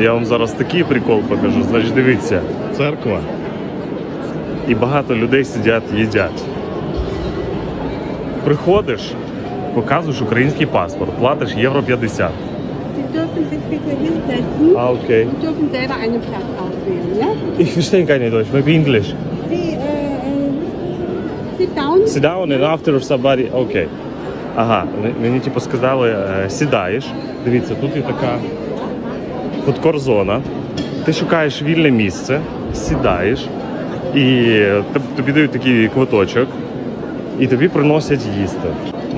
Я вам зараз такий прикол покажу. Значить, дивіться, церква. І багато людей сидять, їдять. Приходиш, показуєш український паспорт, платиш євро 50. Sie dürfen sich А, окей. dürfen selber einen Platz auswählen. Ja? Ich verstehe keine Deutsch, maybe English. Sie äh, äh, sit down. Sit down and after somebody... Окей. Ага, мені типу сказали, е, сідаєш. Дивіться, тут є така фудкор-зона. Ти шукаєш вільне місце, сідаєш, і тобі дають такий квиточок, і тобі приносять їсти.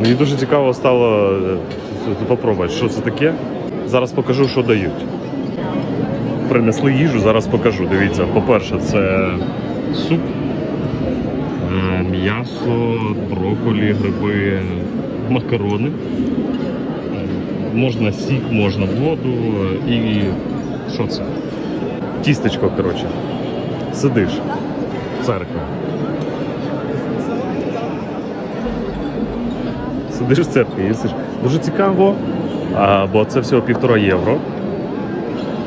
Мені дуже цікаво стало е, попробувати, що це таке. Зараз покажу, що дають. Принесли їжу, зараз покажу. Дивіться, по-перше, це суп. Е, М'ясо, брокколі, гриби, макарони. Можна сік, можна воду і що це? Тістечко, коротше. Сидиш. Церква. Сидиш в церкві, їсиш. Дуже цікаво, бо це всього півтора євро.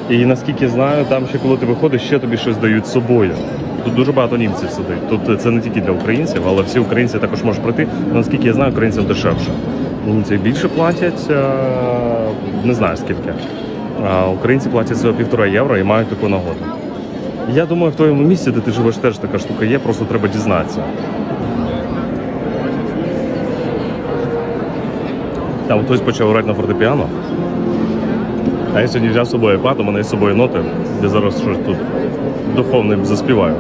І наскільки знаю, там ще коли ти виходиш, ще тобі щось дають з собою. Тут дуже багато німців сидить. Тут це не тільки для українців, але всі українці також можуть прийти. Але, наскільки я знаю, українцям дешевше. Німці більше платять, е, не знаю скільки. А українці платять всього півтора євро і мають таку нагоду. Я думаю, в твоєму місці, де ти живеш, теж така штука є, просто треба дізнатися. Там хтось почав грати на фортепіано. А я сьогодні взяв з собою iPad, у мене з собою ноти, де зараз щось тут духовним заспіваю.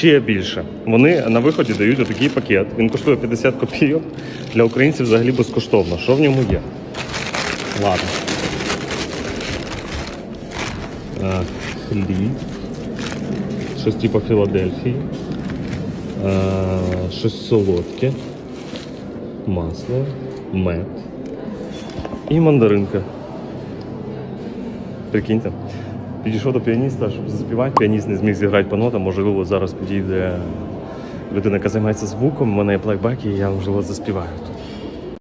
Ще більше. Вони на виході дають отакий пакет. Він коштує 50 копійок. Для українців взагалі безкоштовно. Що в ньому є? Ладно. Хліб щось типу Філадельфії, е, щось солодке, масло, мед і мандаринка. Прикиньте. Підійшов до піаніста, щоб заспівати. Піаніст не зміг зіграти по нотам. Можливо, зараз підійде людина, яка займається звуком. У мене є плейбек, і я можливо заспіваю тут.